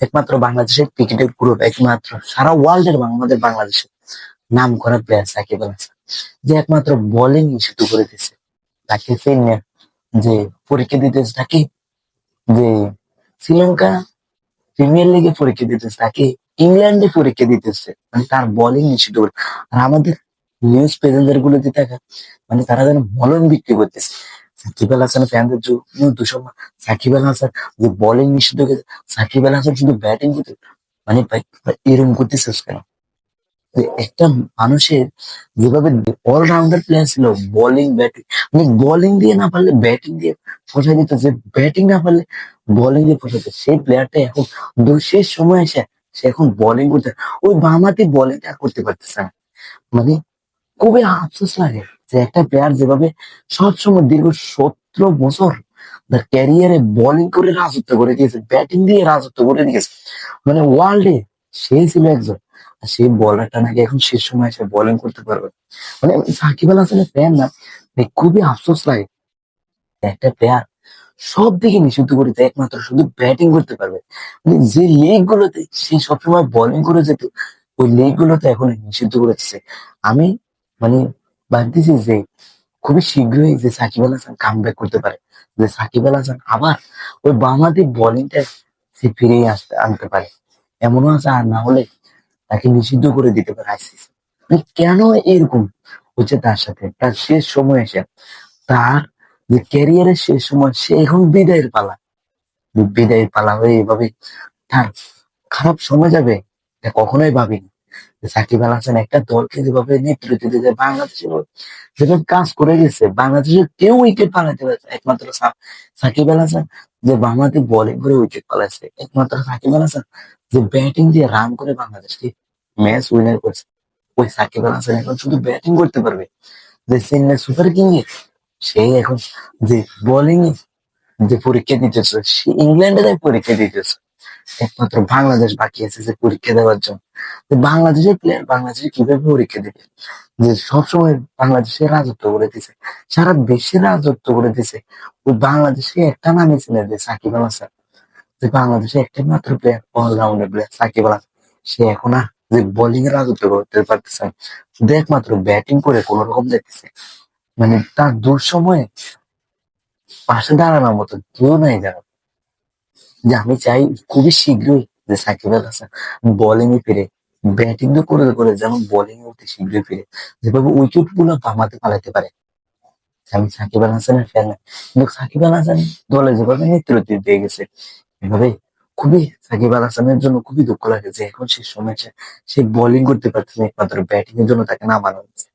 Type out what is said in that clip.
একমাত্র বাংলাদেশের ক্রিকেটের গ্রুপ একমাত্র সারা ওয়ার্ল্ডের আমাদের বাংলাদেশের নাম করা প্লেয়ার সাকিব আল হাসান, যে একমাত্র বোলিং নিষিদ্ধ করে দিয়েছে। তাকে যে পরীক্ষা দিতেছে, তাকে যে শ্রীলঙ্কা প্রিমিয়ার লিগে পরীক্ষা দিতেছে, তাকে ইংল্যান্ডে পরীক্ষা দিতেছে মানে তার বোলিং নিষিদ্ধ করে। আর আমাদের নিউজ প্রেজেন্টারগুলো দিয়ে দেখা মানে তারা যেন মলম বিক্রি করতেছে। সাকিব আল হাসানের ফ্যানদের দুশো সাকিব আল হাসান, যে বোলিং নিষিদ্ধ সাকিব আল হাসান শুধু ব্যাটিং করতে মানে এরকম করতেছিস কেন একটা মানুষের যেভাবে অলরাউন্ডার প্লেয়ার ছিল বোলিং ব্যাটিং মানে বোলিং দিয়ে না পারলে ব্যাটিং দিয়ে ফসাই দিত, যে ব্যাটিং না পারলে বোলিং দিয়ে ফসাইতে সেই প্লেয়ারটা এখন শেষ সময় এসে সে এখন বোলিং করতে ওই বামাতে বোলিংটা করতে পারতেছে না। মানে খুবই আফসোস লাগে যে একটা প্লেয়ার যেভাবে সবসময় দীর্ঘ সতেরো বছর তার ক্যারিয়ারে বোলিং করে রাজত্ব করে দিয়েছে ব্যাটিং দিয়ে রাজত্ব করে দিয়েছে। মানে ওয়ার্ল্ডে সে ছিল একজন। আর সেই বলারটা নাকি এখন শেষ সময় এসে বোলিং করতে পারবে। মানে সাকিব আল হাসানের ফ্যান না মানে খুবই আফসোস লাগে একটা প্লেয়ার সব দিকে নিষিদ্ধ করে দেয়, একমাত্র শুধু ব্যাটিং করতে পারবে। মানে যে লিগ গুলোতে সে সবসময় বোলিং করে যেত ওই লিগ গুলোতে এখন নিষিদ্ধ করে দিচ্ছে আমি মানে ভাবতেছি যে খুবই শীঘ্রই যে সাকিব আল হাসান কাম করতে পারে। যে সাকিব আল হাসান আবার ওই বাংলাদেশ বোলিংটা সে ফিরিয়ে আসতে, আনতে পারে। এমনও আছে আর না হলে তাকে নিষিদ্ধ করে দিতে পারে আইসিসি। মানে কেন এরকম হচ্ছে তার সাথে? তার শেষ সময় এসে, তার যে ক্যারিয়ারের শেষ সময়, সে এখন বিদায়ের পালা। বিদায়ের পালা হয়ে এভাবে তার খারাপ সময় যাবে, এটা কখনোই ভাবিনি। সাকিব আল হাসান একটা দলকে যেভাবে নেতৃত্ব দিতে বাংলাদেশের যেভাবে কাজ করে গেছে বাংলাদেশের কেউ উইকেট পালাতে পারছে একমাত্র সাকিব আল হাসান যে বাংলাদেশ বোলিং করে উইকেট পালাচ্ছে একমাত্র সাকিব আল হাসান যে ব্যাটিং দিয়ে রান করে বাংলাদেশকে ম্যাচ উইনার করছে। ওই সাকিব আল হাসান এখন শুধু ব্যাটিং করতে পারবে। যে চেন্নাই সুপার কিং এ সে এখন যে বোলিং যে পরীক্ষা দিতেছে, সে ইংল্যান্ডে তাই পরীক্ষা দিতেছে। একমাত্র বাংলাদেশ বাকি আছে যে পরীক্ষা দেওয়ার জন্য। বাংলাদেশের প্লেয়ার বাংলাদেশে কীভাবে পরীক্ষা দেবে? যে সবসময় বাংলাদেশে রাজত্ব করে দিছে। সারা দেশে রাজত্ব করে দিছে। ওই বাংলাদেশে একটা নামই ছিল যে সাকিব আল হাসান। যে বাংলাদেশে একটা মাত্র player all rounder player Shakib Al Hasan. সে এখন আর যে বোলিং এ রাজত্ব করতে পারতেছে। শুধু একমাত্র ব্যাটিং করে কোন রকম দেখতেছে। মানে তার দূর সময়ে পাশে দাঁড়ানোর মতো কেউ নাই যারা যে আমি চাই খুবই শীঘ্রই যে সাকিব আল হাসান বোলিং এ ফিরে ব্যাটিং তো করে করে যেমন বোলিং অতি শীঘ্রই ফিরে। যেভাবে উইকেটগুলো বামাতে পালাতে পারে। আমি সাকিব আল হাসানের ফ্যান কিন্তু সাকিব আল হাসান দলে যেভাবে নেতৃত্ব দিয়ে গেছে, এভাবে খুবই সাকিব আল হাসানের জন্য খুবই দুঃখ লাগে যে এখন সে সময় সে- বোলিং করতে পারছে একমাত্র ব্যাটিং এর জন্য তাকে নামানো হচ্ছে।